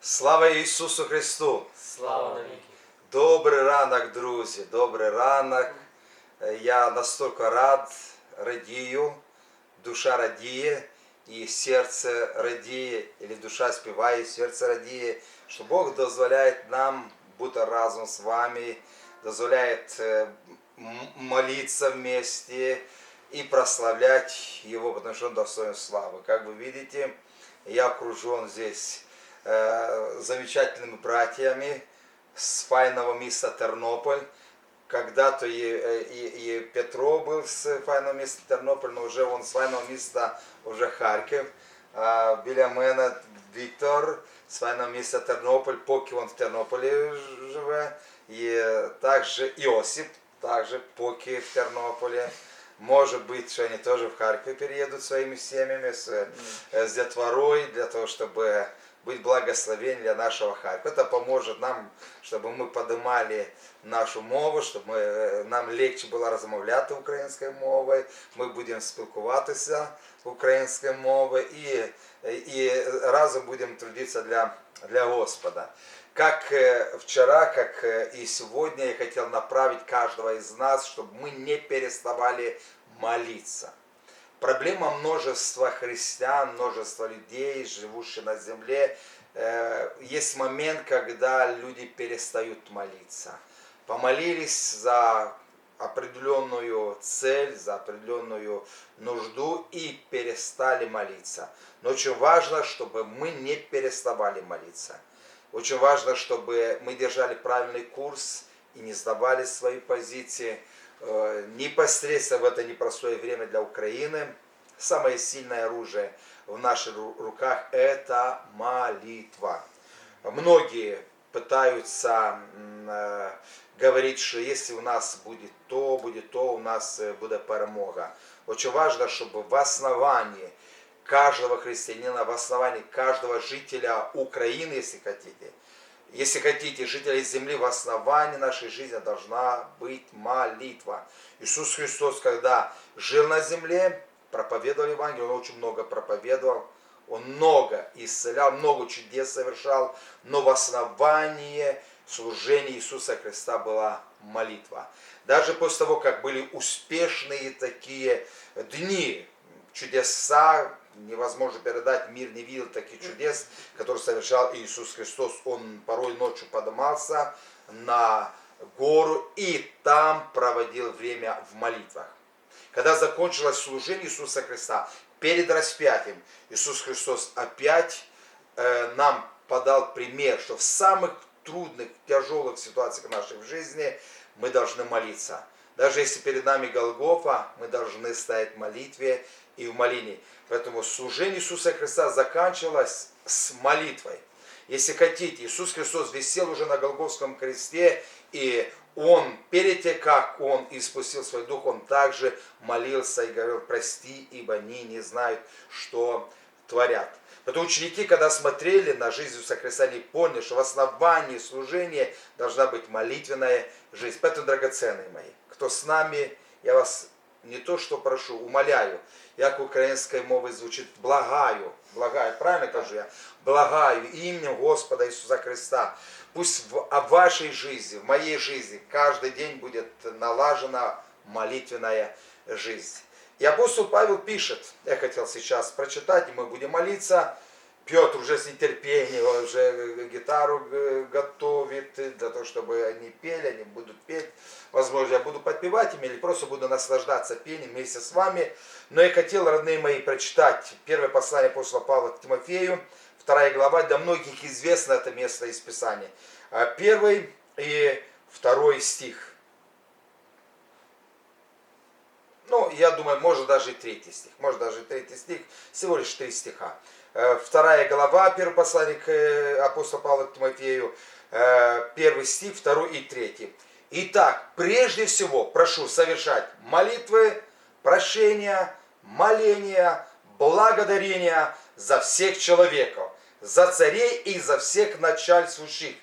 Слава Ісусу Христу! Слава навіки. Добрий ранок, друзі, добрий ранок. Е, Я настільки рад, радію, душа радіє, і серце радіє, і душа співає, і серце радіє, що Бог дозволяє нам бути разом з вами, дозволяє е, м- молиться вместе и прославлять Его, потому что Он достоин славы. Как вы видите, я окружен здесь э, замечательными братьями с файного места Тернополь. Когда-то и, э, и, и Петро был с файного места Тернополь, но уже он с файного места уже Харків. А біля мене Віктор з файного міста Тернополь, поки він в Тернополі ж- живе. І також Іосип, також поки в Тернополі. Может быть, что они тоже в Харьков переедут своими семьями, с, э, с детворой, для того, чтобы быть благословением для нашего Харькова. Это поможет нам, чтобы мы поднимали нашу мову, чтобы ми, е, нам легче було розмовляти українською мовою, ми будемо спілкуватися українською мовою і, і разом будемо трудитися для, для Господа. Как э, вчера, как э, и сегодня я хотел направить каждого из нас, чтобы мы не переставали молиться. Проблема множества христиан, множества людей, живущих на земле, э, есть момент, когда люди перестают молиться. Помолились за определенную цель, за определенную нужду и перестали молиться. Но очень важно, чтобы мы не переставали молиться. Очень важно, чтобы мы держали правильный курс и не сдавали свои позиции. Э, Непосредственно в это непростое время для Украины самое сильное оружие в наших ру- руках – это молитва. Многие пытаются э, говорить, что если у нас будет то, будет то, у нас э, будет перемога. Очень важно, чтобы в основании каждого христианина, в основании каждого жителя Украины, если хотите, если хотите, жителей земли, в основании нашей жизни должна быть молитва. Иисус Христос, когда жил на земле, проповедовал Евангелие, он очень много проповедовал, он много исцелял, много чудес совершал, но в основании служения Иисуса Христа была молитва. Даже после того, как были успешные такие дни, чудеса, невозможно передать, мир не видел таких чудес, которые совершал Иисус Христос. Он порой ночью поднимался на гору и там проводил время в молитвах. Когда закончилось служение Иисуса Христа, перед распятием Иисус Христос опять э, нам подал пример, что в самых трудных, тяжелых ситуациях нашей жизни мы должны молиться. Даже если перед нами Голгофа, мы должны стоять в молитве и в молении. Поэтому служение Иисуса Христа заканчивалось с молитвой. Если хотите, Иисус Христос висел уже на Голгофском кресте, и Он, перед тем, как Он испустил свой дух, Он также молился и говорил, прости, ибо они не знают, что творят. Поэтому ученики, когда смотрели на жизнь Иисуса Христа, они поняли, что в основании служения должна быть молитвенная жизнь. Поэтому, драгоценные мои, кто с нами, я вас не то что прошу, умоляю, як українською мовою звучить благаю, благаю, правильно кажу я? Благаю именем Господа Иисуса Христа. Пусть в вашей жизни, в моей жизни каждый день будет налажена молитвенная жизнь. И апостол Павел пишет, я хотел сейчас прочитать, и мы будем. Петр уже с нетерпением, уже гитару э, готовит для того, чтобы они пели, они будут петь. Возможно, я буду подпевать им или просто буду наслаждаться пением вместе с вами. Но я хотел, родные мои, прочитать первое послание апостола Павла к Тимофею, вторая глава, для многих известно это место из Писания. А Первый и второй стих. Ну, я думаю, может даже и третий стих. Может даже и третий стих. Всего лишь три стиха. Э, Вторая глава, первый послание к э, апостолу Павлу к Тимофею, э, первый стих, второй и третий. Итак, прежде всего прошу совершать молитвы, прошения, моления, благодарения за всех человеков, за царей и за всех начальствующих,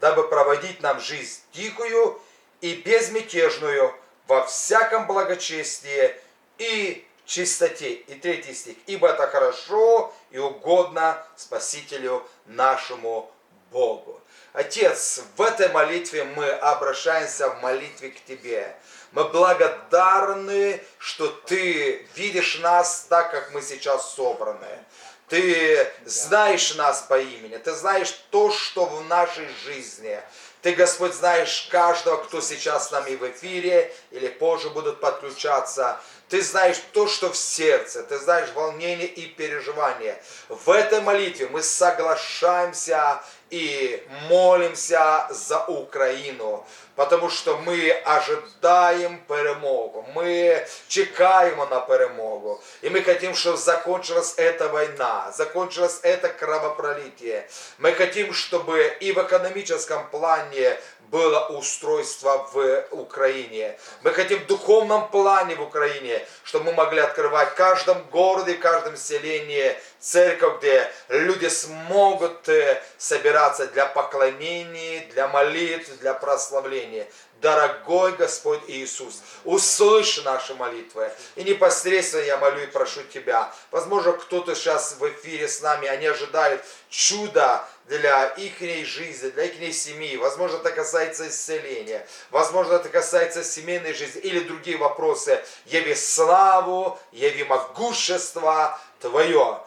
дабы проводить нам жизнь тихую и безмятежную во всяком благочестии и чистоте. И третий стих. Ибо это хорошо и угодно Спасителю нашему Богу. Отец, в этой молитве мы обращаемся в молитве к Тебе. Мы благодарны, что Ты видишь нас так, как мы сейчас собраны. Ты знаешь нас по имени, Ты знаешь то, что в нашей жизни. Ты, Господь, знаешь каждого, кто сейчас с нами в эфире или позже будут подключаться. Ты знаешь то, что в сердце, ты знаешь волнение и переживания. В этой молитве мы соглашаемся и молимся за Украину, потому что мы ожидаем перемогу, мы чекаем на перемогу. И мы хотим, чтобы закончилась эта война, закончилось это кровопролитие. Мы хотим, чтобы и в экономическом плане было устройство в Украине. Мы хотим в духовном плане в Украине, чтобы мы могли открывать в каждом городе, в каждом селении церковь, где люди смогут э, собираться для поклонений, для молитв, для прославления. Дорогой Господь Иисус, услышь наши молитвы. И непосредственно я молю и прошу Тебя. Возможно, кто-то сейчас в эфире с нами, они ожидают чуда для их жизни, для их семьи. Возможно, это касается исцеления. Возможно, это касается семейной жизни или другие вопросы. Яви славу, яви могущество Твое.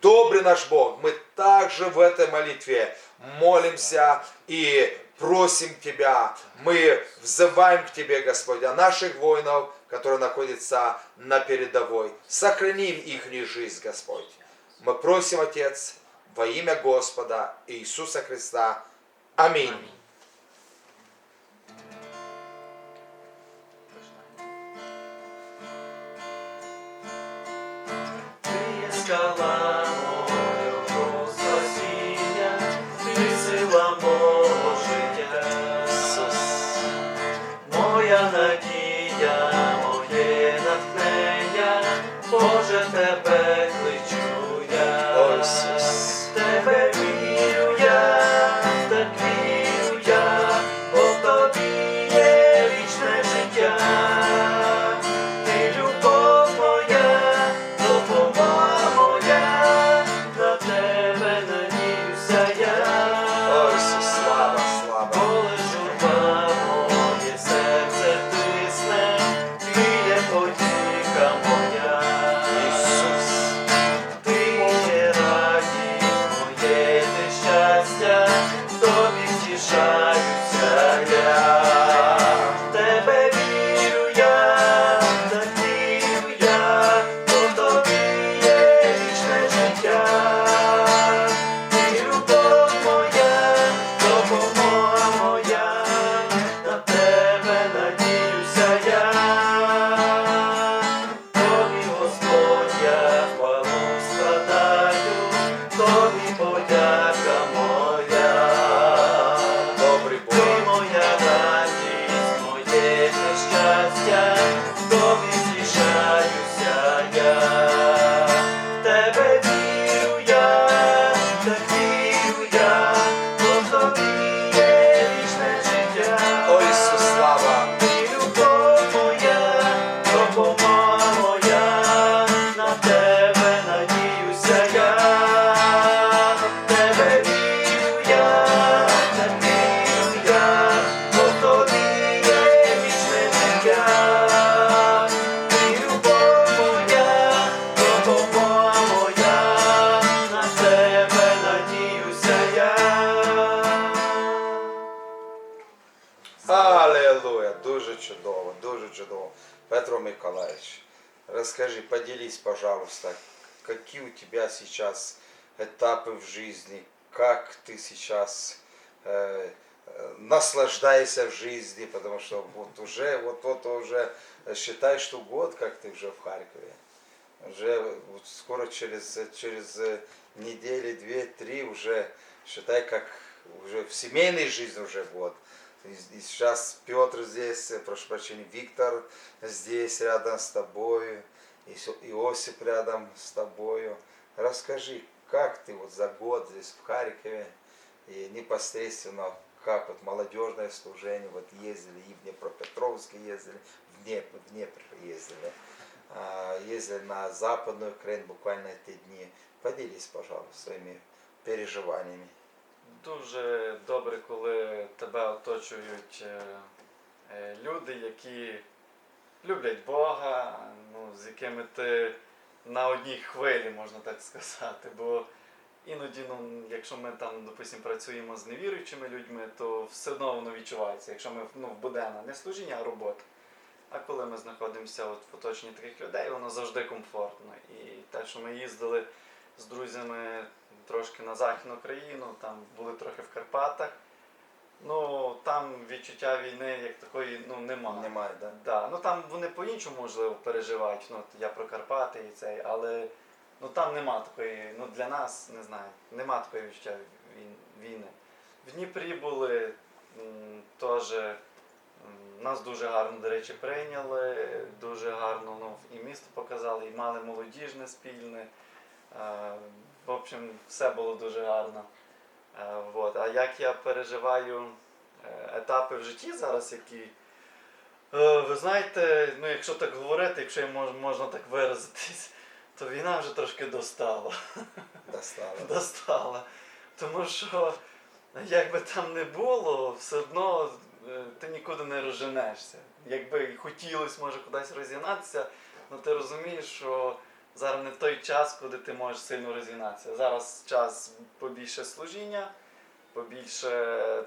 Добрый наш Бог, мы также в этой молитве молимся и просим Тебя, мы взываем к Тебе, Господь, о наших воинов, которые находятся на передовой. Сохраним их жизнь, Господь. Мы просим, Отец, Vaime a Gospoda e Isus a Cristá. Amém. Amém. Сейчас этапы в жизни, как ты сейчас э, э, наслаждаешься в жизни, потому что вот уже, вот, вот уже, считай, что год, как ты уже в Харькове. Уже вот скоро через, через э, недели, две, три уже, считай, как уже в семейной жизни уже год. И, и сейчас Петр здесь, э, прошу прощения, Виктор здесь рядом с тобой, Исо- Иосип рядом с тобою. Расскажи, как ты вот за год здесь в Харькове и непосредственно как вот молодежное служение, вот ездили и в Днепропетровск ездили, в Днепр, в Днепр ездили, ездили на Западную Украину буквально эти дни. Поделись, пожалуйста, своими переживаниями. дуже добре, коли тебе оточують е, е, люди, які люблять Бога, ну, з якими ти на одній хвилі, можна так сказати. Бо іноді, ну, якщо ми там, допустим, працюємо з невіруючими людьми, то все одно воно відчувається, якщо ми ну, в буденна, не служіння, а робота. А коли ми знаходимося от в оточенні таких людей, воно завжди комфортно. І те, що ми їздили з друзями трошки на Західну країну, там були трохи в Карпатах. Ну, там відчуття війни як такої ну, немає. Немає, да? Да. Ну там вони по-іншому можливо переживають. Ну, я про Карпати і цей, але ну там нема такої, ну для нас не знаю, нема такої відчуття війни. В Дніпрі були теж. Нас дуже гарно, до речі, прийняли, дуже гарно ну, і місто показали, і мали молодіжне спільне. Е, В общем, все було дуже гарно. Е, Вот. А як я переживаю е, етапи в житті зараз, які. Е, Ви знаєте, ну якщо так говорити, якщо можна так виразитись, то війна вже трошки достала. Достало. достала. Тому що як би там не було, все одно ти нікуди не розженешся. Якби хотілося, може, кудись розігнатися, ну ти розумієш, що зараз не той час, коли ти можеш сильно розігнатися. Зараз час побільше служіння, побільше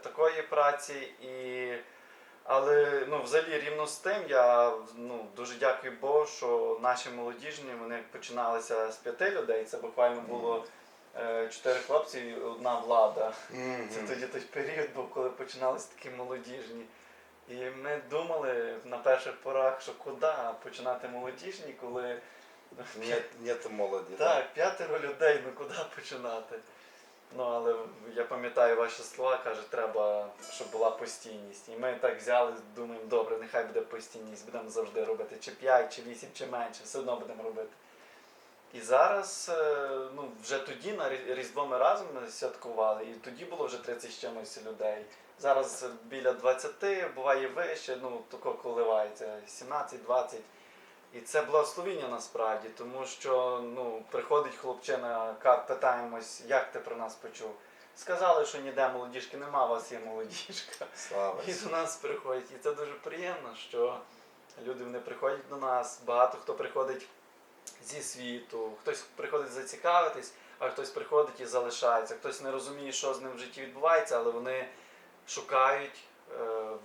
такої праці і. Але ну, взагалі рівно з тим я ну, дуже дякую Богу, що наші молодіжні вони починалися з п'яти людей. Це буквально було е, чотири хлопці і одна влада. Це тоді той період був, коли починалися такі молодіжні. І ми думали на перших порах, що куди починати молодіжні, коли Нет, нет молоді. так, п'ятеро людей, ну куди починати? Ну, але я пам'ятаю ваші слова, каже, треба, щоб була постійність. І ми так взяли, думаємо, добре, нехай буде постійність, будемо завжди робити чи 5, чи 8, чи менше, все одно будемо робити. І зараз, е, ну, вже тоді на Різдво ми разом святкували, і тоді було вже 30 з чимось людей. Зараз біля 20, буває вище, ну, тако коливається, 17-20. І це благословіння насправді, тому що ну, приходить хлопчина, питаємось, як ти про нас почув. Сказали, що ніде молодіжки нема, у вас є молодіжка. Слава. І до нас приходять. І це дуже приємно, що люди вони приходять до нас. Багато хто приходить зі світу, хтось приходить зацікавитись, а хтось приходить і залишається. Хтось не розуміє, що з ним в житті відбувається, але вони шукають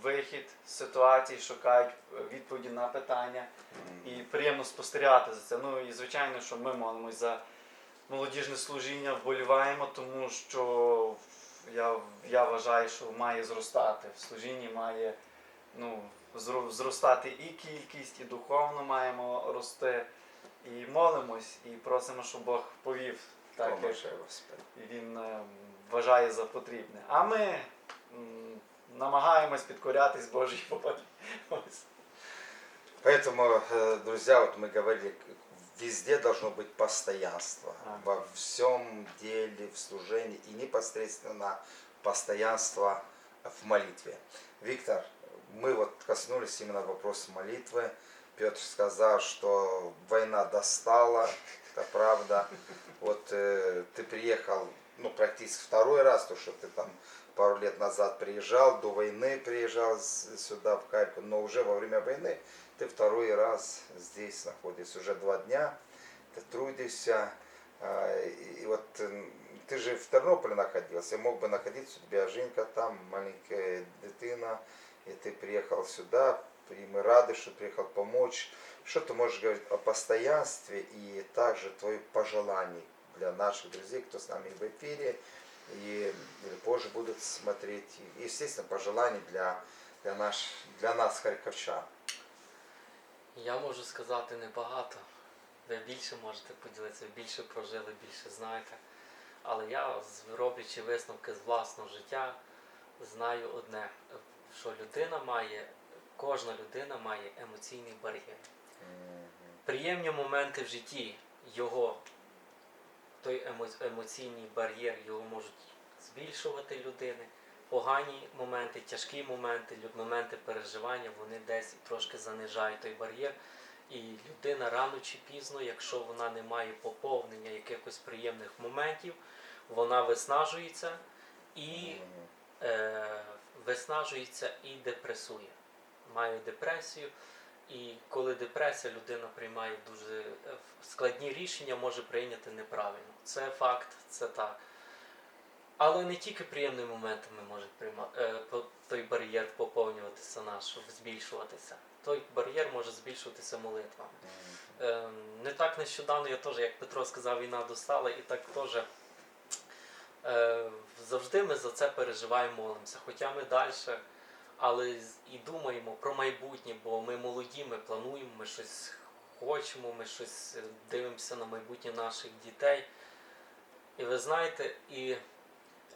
вихід з ситуації, шукають е, відповіді на питання. І приємно спостерігати за це. Ну і звичайно, що ми молимось за молодіжне служіння, вболіваємо, тому що я, я вважаю, що має зростати. В служінні має ну, зростати і кількість, і духовно маємо рости. І молимось, і просимо, щоб Бог повів так, як він е, вважає за потрібне. А ми намагаємось підкорятись Божій волі. Ось. Поэтому, э, друзья, вот мы говорили, к- везде должно быть постоянство. Ага. Во всем деле, в служении и непосредственно постоянство в молитве. Виктор, мы вот коснулись именно вопроса молитвы. Петр сказал, что война достала, это правда. Вот э, ты приехал, ну, практически второй раз, то, что ты там пару лет назад приезжал, до войны приезжал сюда, в Харьков, но уже во время войны ты второй раз здесь находишься, уже два дня, ты трудишься, а, и вот ты же в Тернополе находился, мог бы находиться, у тебя Женька там, маленькая дитина, и ты приехал сюда, и мы рады, что приехал помочь. Что ты можешь говорить о постоянстве и также твои пожелания для наших друзей, кто с нами в эфире, и позже будут смотреть, и, естественно, пожелания для, для, наш, для нас, харьковчан. Я можу сказати небагато. Ви більше можете поділитися, ви більше прожили, більше знаєте. Але я, роблячи висновки з власного життя, знаю одне, що людина має, кожна людина має емоційний бар'єр. Приємні моменти в житті його, той емоційний бар'єр його можуть збільшувати людини. Погані моменти, тяжкі моменти, моменти переживання, вони десь трошки занижають той бар'єр. І людина рано чи пізно, якщо вона не має поповнення якихось приємних моментів, вона виснажується і е, виснажується і депресує. Має депресію, і коли депресія, людина приймає дуже е, складні рішення, може прийняти неправильно. Це факт, це так. Але не тільки приємними моментами може е, той бар'єр поповнюватися наш, збільшуватися. Той бар'єр може збільшуватися молитвами. Е, не так нещодавно я теж, як Петро сказав, війна достала, і так теж е, завжди ми за це переживаємо, молимося. Хоча ми далі, але і думаємо про майбутнє, бо ми молоді, ми плануємо, ми щось хочемо, ми щось е, дивимося на майбутнє наших дітей. І ви знаєте, і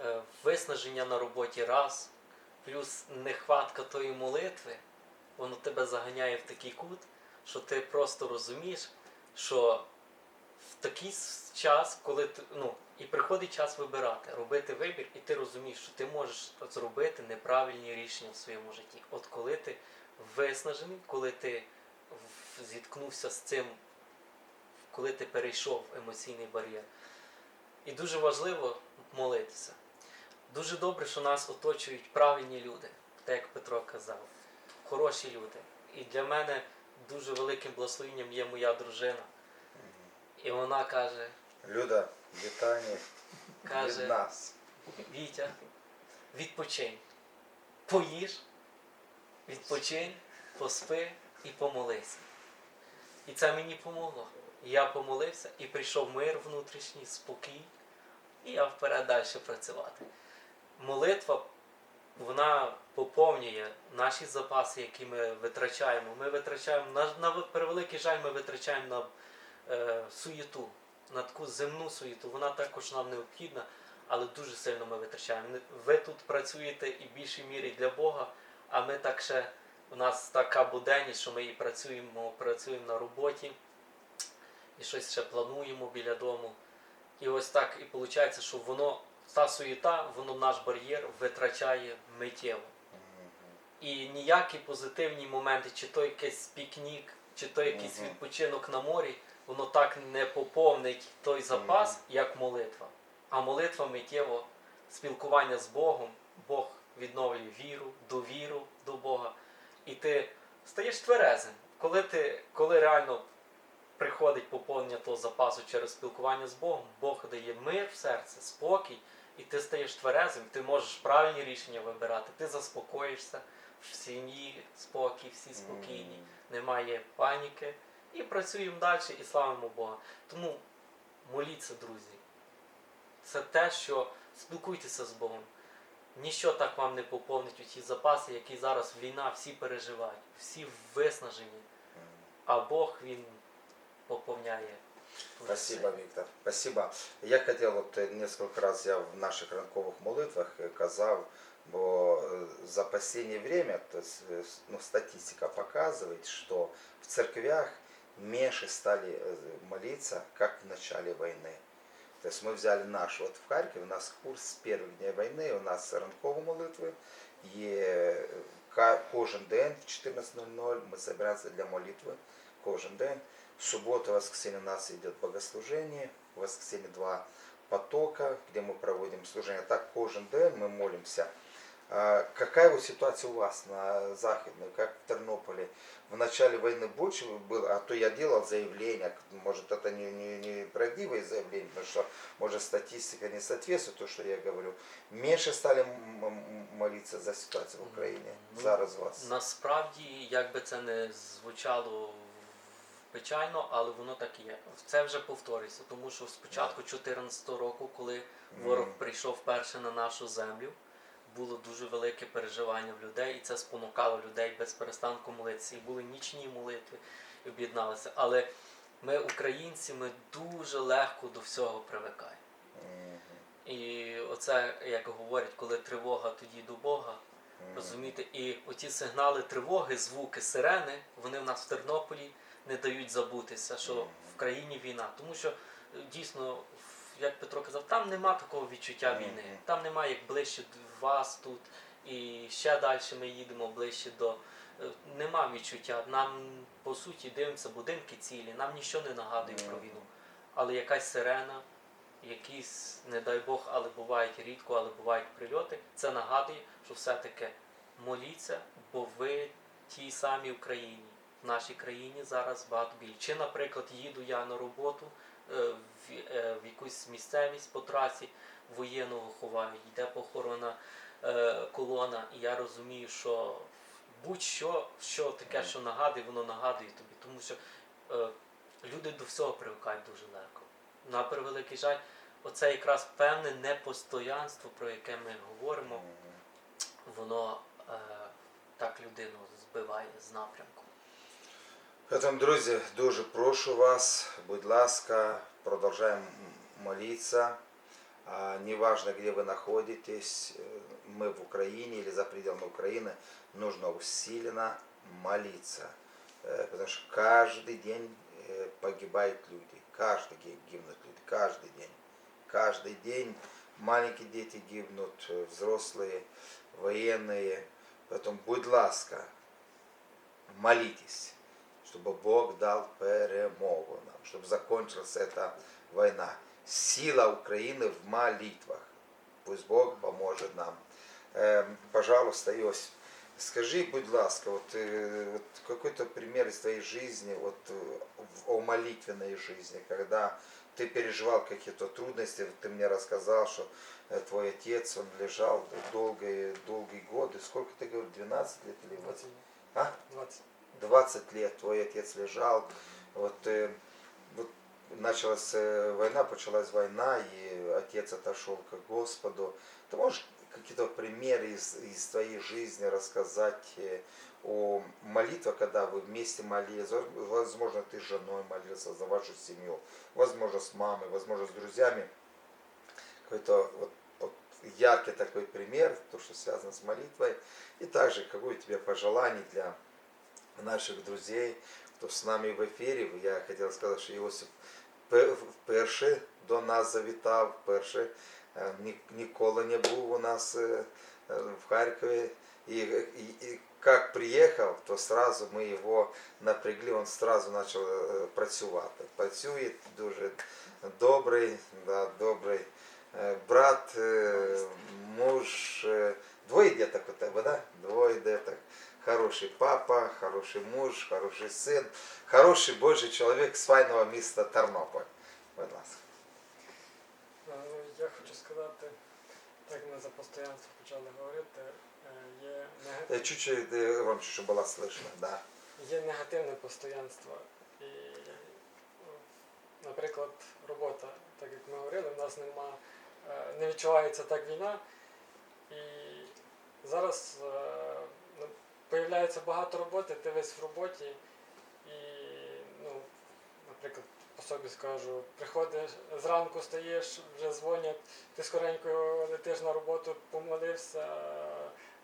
е, виснаження на роботі раз, плюс нехватка тої молитви, воно тебе заганяє в такий кут, що ти просто розумієш, що в такий час, коли ну, і приходить час вибирати, робити вибір, і ти розумієш, що ти можеш зробити неправильні рішення в своєму житті. От коли ти виснажений, коли ти зіткнувся з цим, коли ти перейшов емоційний бар'єр. І дуже важливо молитися. Дуже добре, що нас оточують правильні люди, так як Петро казав, хороші люди. І для мене дуже великим благословенням є моя дружина. І вона каже, Люда, вітання від каже, нас. Вітя, відпочинь. Поїж, відпочинь, поспи і помолися. І це мені помогло. Я помолився і прийшов мир внутрішній, спокій, і я вперед далі працювати. Молитва, вона поповнює наші запаси, які ми витрачаємо. Ми витрачаємо, на, на превеликий жаль, ми витрачаємо на суєту, на таку земну суєту. Вона також нам необхідна, але дуже сильно ми витрачаємо. Ви тут працюєте і в більшій мірі для Бога, а ми так ще, у нас така буденність, що ми і працюємо, працюємо на роботі, і щось ще плануємо біля дому. І ось так і виходить, що воно, та суєта, воно наш бар'єр витрачає миттєво. І ніякі позитивні моменти, чи то якийсь пікнік, чи то якийсь відпочинок на морі, воно так не поповнить той запас, як молитва. А молитва миттєво, спілкування з Богом, Бог відновлює віру, довіру до Бога. І ти стаєш тверезим. Коли ти, коли реально приходить поповнення того запасу через спілкування з Богом, Бог дає мир в серце, спокій, і ти стаєш тверезим, ти можеш правильні рішення вибирати, ти заспокоїшся, в сім'ї спокій, всі спокійні, немає паніки. І працюємо далі і славимо Бога. Тому моліться, друзі. Це те, що спілкуйтеся з Богом. Ніщо так вам не поповнить у ті запаси, які зараз війна, всі переживають, всі виснажені, а Бог він поповняє. Спасибо. Віктор. Спасибо. Я хотів, от е, несколько раз я в наших ранкових молитвах е, казав, бо е, за последнее время то е, ну, статистика показывает, что в церквях меньше стали э, молиться, как в начале войны. То есть мы взяли наш, вот в Харькове у нас курс с первых дней войны, у нас ранкові молитви, є ка- кожен день в 14.00 ми збираємося для молитви, кожен день. В субботу, воскресенье у нас идет богослужение, в воскресенье два потока, где мы проводим служение. Так кожен день мы молимся. А Какая вот ситуация у вас на Західной, как в Тернополе? В начале войны больше было, а то я делал заявления, может это не, не, не правдивые заявления, потому что может статистика не соответствует то, что я говорю. Меньше стали м- м- молиться за ситуацию в Україні Ну, зараз у вас. Насправді, як би це не звучало печально, але воно так і є. Це вже повторюється, тому що спочатку 2014 року, коли ворог Мгм. прийшов вперше на нашу землю, було дуже велике переживання в людей, і це спонукало людей без перестанку молитися. І були нічні молитви, і об'єдналися. Але ми, українці, ми дуже легко до всього привикаємо. І оце, як говорять, коли тривога, тоді до Бога. Розумієте, і оті сигнали тривоги, звуки, сирени, вони в нас в Тернополі не дають забутися, що в країні війна. Тому що дійсно, як Петро казав, там нема такого відчуття війни. Там немає як ближче до вас тут, і ще далі ми їдемо ближче до. е, Нема відчуття. Нам по суті дивимося будинки цілі, нам нічого не нагадує про війну. Але якась сирена, якісь, не дай Бог, але бувають рідко, але бувають прильоти, це нагадує, що все-таки моліться, бо ви тій самій Україні. В нашій країні зараз багато більше. Чи, наприклад, їду я на роботу е, в, е, якусь місцевість по трасі, воєнного ховають, йде похорона е, колона, і я розумію, що будь-що, що таке, що нагадує, воно нагадує тобі, тому що е, люди до всього привикають дуже легко. На превеликий жаль, оце якраз певне непостоянство, про яке ми говоримо, воно так людину збиває з напрямку. Поэтому, друзі, дуже прошу вас, будь ласка, продолжаем молиться. А, Неважно, где вы находитесь, э, мы в Украине или за пределами Украины, нужно усиленно молиться. Э, Потому что каждый день э, погибают люди, каждый день гибнут люди, каждый день. Каждый день маленькие дети гибнут, взрослые, военные. Поэтому, будь ласка, молитесь, чтобы Бог дал перемогу нам, чтобы закончилась эта война. Сила Украины в молитвах. Пусть Бог поможет нам. Эм, Пожалуйста, Иосиф, скажи, будь ласка, вот, э, вот какой-то пример из твоей жизни, вот э, о молитвенной жизни, когда ты переживал какие-то трудности, ты мне рассказал, что э, твой отец, он лежал долгие, долгие годы, сколько ты говорил, 12 лет или 8? 20. А? 20. 20 лет твой отец лежал, вот, э, вот началась э, война, началась война, и отец отошел к Господу. Ты можешь какие-то примеры из, из твоей жизни рассказать э, о молитвах, когда вы вместе молились, возможно, ты с женой молился за вашу семью, возможно, с мамой, возможно, с друзьями. Какой-то вот, вот яркий такой пример, то, что связано с молитвой. И также, какое у тебя пожелание для наших друзей, хто з нами в ефірі. Я хотів сказати, що Іосип пе- вперше до нас завітав, вперше е, ні- ніколи не був у нас е, е, в Харкові. І, і, і як приїхав, то сразу ми його напрягли, він сразу почав е, працювати. Працює дуже добрий, да, добрий е, брат, е, муж. е, Двоє діток у тебе, да? Двоє діток Хороший папа, хороший муж, хороший сын, хороший Божий чоловік з файного міста Тернополь. Будь ласка. Е, я хочу сказати, так ми за постоянство почали говорити, е, є, Е, нега- Чуть-чуть е, громче, щоб було слышно, да. є негативне постоянство. І, наприклад, робота, так як ми говорили, в нас нема, е, не відчувається так війна. І зараз е, появляється багато роботи, ти весь в роботі. І, ну, наприклад, по собі скажу, приходиш зранку стаєш, вже дзвонять, ти скоренько летиш на роботу, помолився,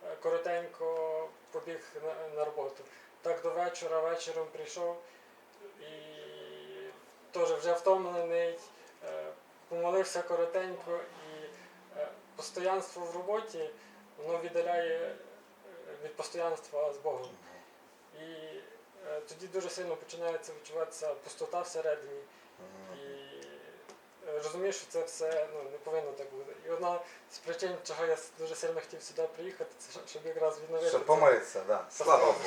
е, коротенько побіг на, на роботу. Так до вечора, вечором прийшов і теж вже втомлений, е, помолився коротенько і е, постоянство в роботі воно віддаляє від постоянства з Богом. І е, тоді дуже сильно починається відчуватися пустота всередині. І е, розумієш, що це все ну, не повинно так бути. І одна з причин, чого я дуже сильно хотів сюди приїхати, це щоб- якраз відновити. Щоб помитися, так. да. Слава Богу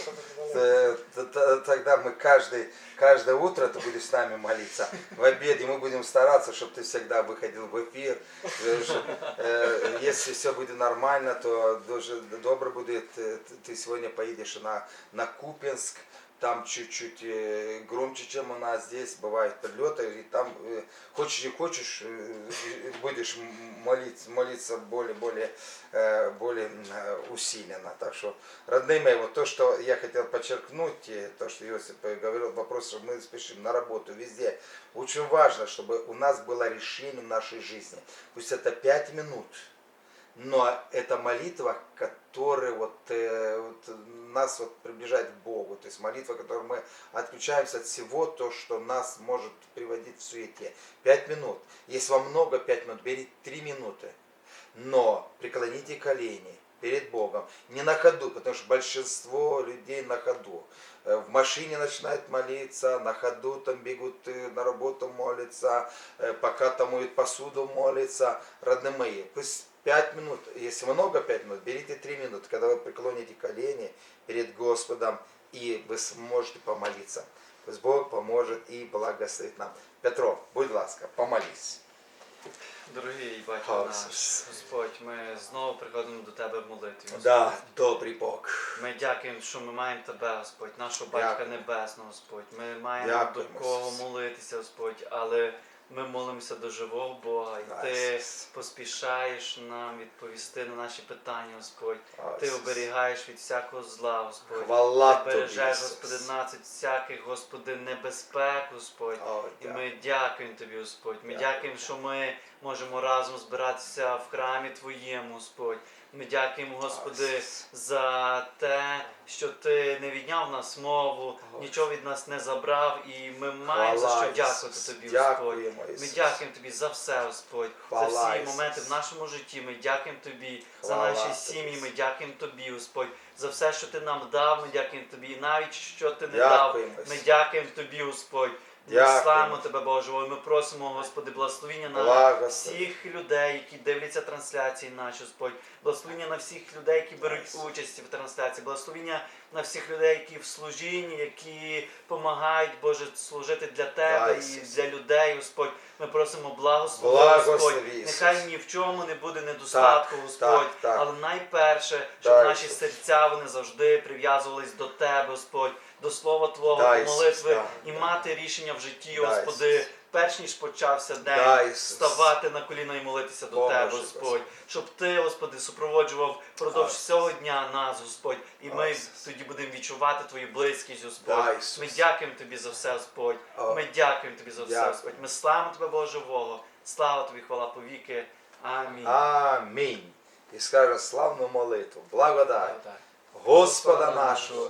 щоб відновити. Э, т- т- Тогда мы каждый, каждое утро ты будешь с нами молиться. В обеде мы будем стараться, чтобы ты всегда выходил в эфир. Э, чтоб, э, Если все будет нормально, то дуже добре будет. э, т- Ты сегодня поедешь на, на Купинск. Там чуть-чуть э, громче, чем у нас здесь. Бывают прилеты. И там, э, хочешь не хочешь, э, будешь м- молиться, молиться более, более, э, более э, усиленно. Так что Родные мои, вот то, что я хотел подчеркнуть, э, то, что Иосиф э, говорил, вопрос, что мы спешим на работу везде. Очень важно, чтобы у нас было решение в нашей жизни. Пусть это 5 минут, но это молитва, которая вот, э, вот нас вот приближает к Богу. То есть молитва, которой мы отключаемся от всего, то, что нас может приводить в суете. 5 минут. Если вам много 5 минут, берите 3 минуты. Но преклоните колени перед Богом, не на ходу, потому что большинство людей на ходу. Э, В машине начинают молиться, на ходу там бегут э, на работу молятся, э, пока там моют посуду молятся. Родные мои, пусть пять минут, если много пять минут, берите три минуты, когда вы преклоните колени перед Господом, и вы сможете помолиться. Пусть Бог поможет и благословит нам. Петро, будь ласка, помолись. Дорогий батько Хау, наш, Ісус. Господь, ми знову приходимо до Тебе в молитві. Господь. Да, добрий Бог. Ми дякуємо, що ми маємо Тебе, Господь, нашого Батька Дякуємо. Небесного, Господь. Ми маємо Дякуємо, до кого Ісус. молитися, Господь, але ми молимося до живого Бога, і Ти поспішаєш нам відповісти на наші питання, Господь. Ти оберігаєш від всякого зла, Господь. Хвала Ти бережеш. Господи, нас від всяких, Господи, небезпек, Господь. І ми дякуємо Тобі, Господь. Ми дякуємо, що ми можемо разом збиратися в храмі Твоєму, Господь. Ми дякуємо, Господи, за те, що Ти не відняв нас мову, нічого від нас не забрав, і ми маємо за що дякувати Тобі, Господь. Ми дякуємо Тобі за все, Господь, за всі моменти в нашому житті. Ми дякуємо Тобі за наші сім'ї. Ми дякуємо Тобі, Господь, за все, що Ти нам дав. Ми дякуємо Тобі. І навіть що Ти не дав. Ми дякуємо Тобі, Господь. Ми славимо Тебе, Боже. Ой, Ми просимо, Господи, благословіння на Благослови. всіх людей, які дивляться трансляції наші, Господь. Благословіння на всіх людей, які беруть участь в трансляції. Благословіння на всіх людей, які в служінні, які допомагають, Боже, служити для Тебе Да, і для людей, Господь. Ми просимо Благослови, Господь. Нехай ні в чому не буде недостатку, Так, Господь. так, так. Але найперше, щоб Да, наші серця вони завжди прив'язувались до Тебе, Господь, до Слова Твого, до молитви і мати рішення в житті, Господи, перш ніж почався день, Да, Ісус. вставати на коліна і молитися до Тебе, Господь. Щоб Ти, Господи, супроводжував впродовж Да, всього дня нас, Господь, і ми Ісус. тоді будемо відчувати Твою близькість, Господь. Да, Ми дякуємо Тобі за все, Господь. О. Ми дякуємо Тобі за все, Дякую. Господь. Ми славимо Тебе, Бога живого. Слава Тобі, хвала повіки. Амінь. Амінь. І скаже славну молитву, благодать. Господа нашого